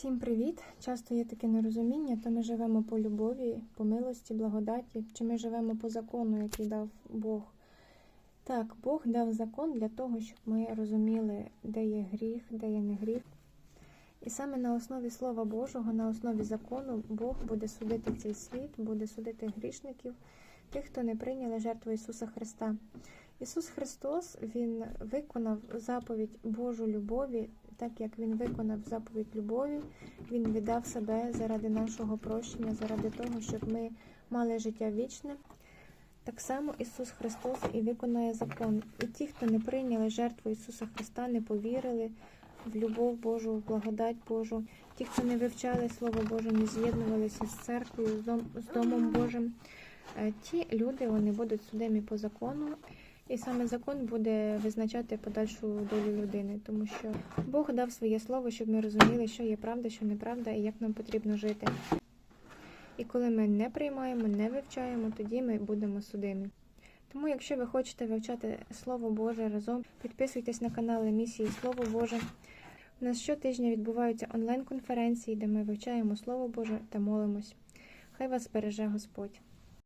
Всім привіт! Часто є таке нерозуміння, то ми живемо по любові, по милості, благодаті, чи ми живемо по закону, який дав Бог. Так, Бог дав закон для того, щоб ми розуміли, де є гріх, де є не гріх. І саме на основі Слова Божого, на основі закону, Бог буде судити цей світ, буде судити грішників, тих, хто не прийняли жертву Ісуса Христа. Ісус Христос Він виконав заповідь Божу любові, так як Він виконав заповідь любові, Він віддав себе заради нашого прощення, заради того, щоб ми мали життя вічне. Так само Ісус Христос і виконує закон. І ті, хто не прийняли жертву Ісуса Христа, не повірили в любов Божу, в благодать Божу, ті, хто не вивчали Слово Боже, не з'єднувалися з церквою, з Домом Божим, е, ті люди вони будуть судимі по закону. І саме закон буде визначати подальшу долю людини, тому що Бог дав своє слово, щоб ми розуміли, що є правда, що неправда, і як нам потрібно жити. І коли ми не приймаємо, не вивчаємо, тоді ми будемо судимі. Тому, якщо ви хочете вивчати Слово Боже разом, підписуйтесь на канали місії Слово Боже. У нас щотижня відбуваються онлайн-конференції, де ми вивчаємо Слово Боже та молимось. Хай вас береже Господь.